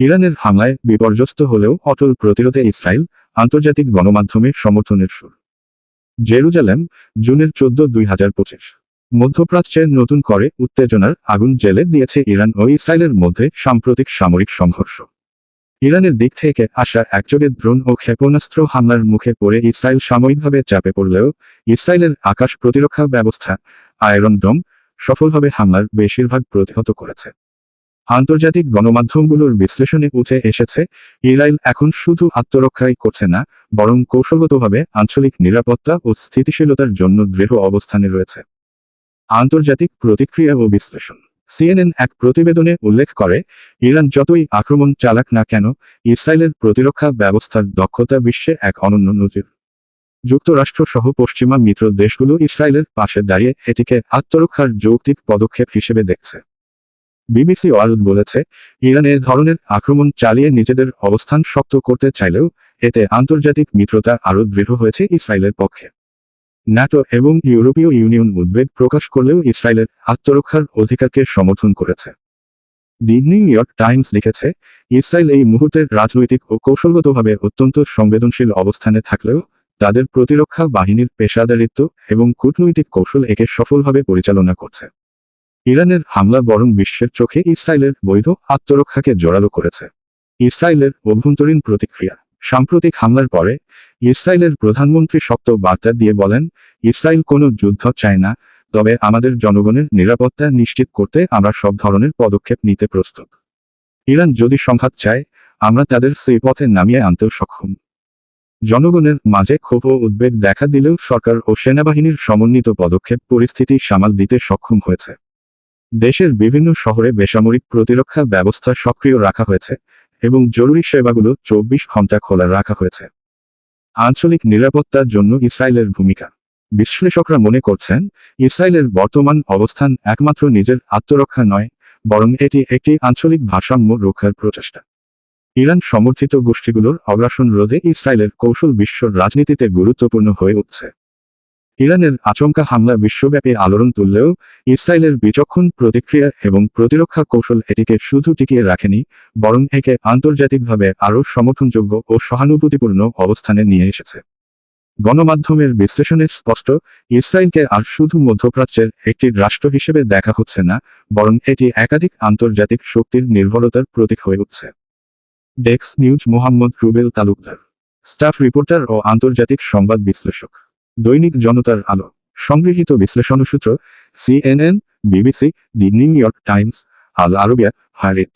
ইরানের হামলায় বিপর্যস্ত হলেও অটল প্রতিরোধে ইসরায়েল আন্তর্জাতিক গণমাধ্যমে সমর্থনের সুর। জেরুজালেম, জুনের চোদ্দ, দুই হাজার পঁচিশ। মধ্যপ্রাচ্যের নতুন করে উত্তেজনার আগুন জেলে দিয়েছে ইরান ও ইসরায়েলের মধ্যে সাম্প্রতিক সামরিক সংঘর্ষ। ইরানের দিক থেকে আসা একযোগে ড্রোন ও ক্ষেপণাস্ত্র হামলার মুখে পড়ে ইসরায়েল সাময়িকভাবে চাপে পড়লেও ইসরায়েলের আকাশ প্রতিরক্ষা ব্যবস্থা আয়রন ডোম সফলভাবে হামলার বেশিরভাগ প্রতিহত করেছে। আন্তর্জাতিক গণমাধ্যমগুলোর বিশ্লেষণে উঠে এসেছে, ইসরায়েল এখন শুধু আত্মরক্ষাই করছে না, বরং কৌশলগতভাবে আঞ্চলিক নিরাপত্তা ও স্থিতিশীলতার জন্য দৃঢ় অবস্থানে রয়েছে। আন্তর্জাতিক প্রতিক্রিয়া ও বিশ্লেষণ। সিএনএন এক প্রতিবেদনে উল্লেখ করে, ইরান যতই আক্রমণ চালাক না কেন, ইসরায়েলের প্রতিরক্ষা ব্যবস্থার দক্ষতা বিশ্বে এক অনন্য নজির। যুক্তরাষ্ট্র সহ পশ্চিমা মিত্র দেশগুলো ইসরায়েলের পাশে দাঁড়িয়ে এটিকে আত্মরক্ষার যৌক্তিক পদক্ষেপ হিসেবে দেখছে। বিবিসি ওয়ার্ল্ড বলেছে, ইরান এ ধরনের আক্রমণ চালিয়ে নিজেদের অবস্থান শক্ত করতে চাইলেও এতে আন্তর্জাতিক মিত্রতা আরও দৃঢ় হয়েছে ইসরায়েলের পক্ষে। ন্যাটো এবং ইউরোপীয় ইউনিয়ন উদ্বেগ প্রকাশ করলেও ইসরায়েলের আত্মরক্ষার অধিকারকে সমর্থন করেছে। দি নিউ ইয়র্ক টাইমস লিখেছে, ইসরায়েল এই মুহূর্তে রাজনৈতিক ও কৌশলগতভাবে অত্যন্ত সংবেদনশীল অবস্থানে থাকলেও তাদের প্রতিরক্ষা বাহিনীর পেশাদারিত্ব এবং কূটনৈতিক কৌশল একে সফলভাবে পরিচালনা করছে। ইরানের হামলা বরং বিশ্বের চোখে ইসরায়েলের বৈধ আত্মরক্ষাকে জোরালো করেছে। ইসরায়েলের অভ্যন্তরীণ প্রতিক্রিয়া। সাম্প্রতিক হামলার পরে, ইসরায়েলের প্রধানমন্ত্রী শক্ত বার্তা দিয়ে বলেন, ইসরায়েল কোনো যুদ্ধ চায় না, তবে আমাদের জনগণের নিরাপত্তা নিশ্চিত করতে আমরা সব ধরনের পদক্ষেপ নিতে প্রস্তুত। ইরান যদি সংঘাত চায়, আমরা তাদের সেই পথে নামিয়ে আনতেও সক্ষম। জনগণের মাঝে ক্ষোভ ও উদ্বেগ দেখা দিলেও সরকার ও সেনাবাহিনীর সমন্বিত পদক্ষেপ পরিস্থিতি সামাল দিতে সক্ষম হয়েছে। দেশের বিভিন্ন শহরে বেসামরিক প্রতিরক্ষা ব্যবস্থা সক্রিয় রাখা হয়েছে এবং জরুরি সেবাগুলো চব্বিশ ঘণ্টা খোলা রাখা হয়েছে। আঞ্চলিক নিরাপত্তার জন্য ইসরায়েলের ভূমিকা। বিশ্লেষকরা মনে করছেন, ইসরায়েলের বর্তমান অবস্থান একমাত্র নিজের আত্মরক্ষা নয়, বরং এটি একটি আঞ্চলিক ভারসাম্য রক্ষার প্রচেষ্টা। ইরান সমর্থিত গোষ্ঠীগুলোর অগ্রাসন রোধে ইসরায়েলের কৌশল বিশ্ব রাজনীতিতে গুরুত্বপূর্ণ হয়ে উঠছে। ইরানের আচমকা হামলা বিশ্বব্যাপী আলোড়ন তুললেও ইসরায়েলের বিচক্ষণ প্রতিক্রিয়া এবং প্রতিরক্ষা কৌশল এটিকে শুধু টিকিয়ে রাখেনি, বরং একে আন্তর্জাতিকভাবে আরও সমর্থনযোগ্য ও সহানুভূতিপূর্ণ অবস্থানে নিয়ে এসেছে। গণমাধ্যমের বিশ্লেষণে স্পষ্ট, ইসরায়েলকে আর শুধু মধ্যপ্রাচ্যের একটি রাষ্ট্র হিসেবে দেখা হচ্ছে না, বরং এটি একাধিক আন্তর্জাতিক শক্তির নির্ভরতার প্রতীক হয়ে উঠছে। ডেক্স news, Mohammad Rubel Talukdar. Staff reporter ও আন্তর্জাতিক সংবাদ বিশ্লেষক। দৈনিক জনতার আলো। সংগৃহীত বিশ্লেষণ সূত্র, CNN, BBC, the New York Times, Al Arabiya হারিজ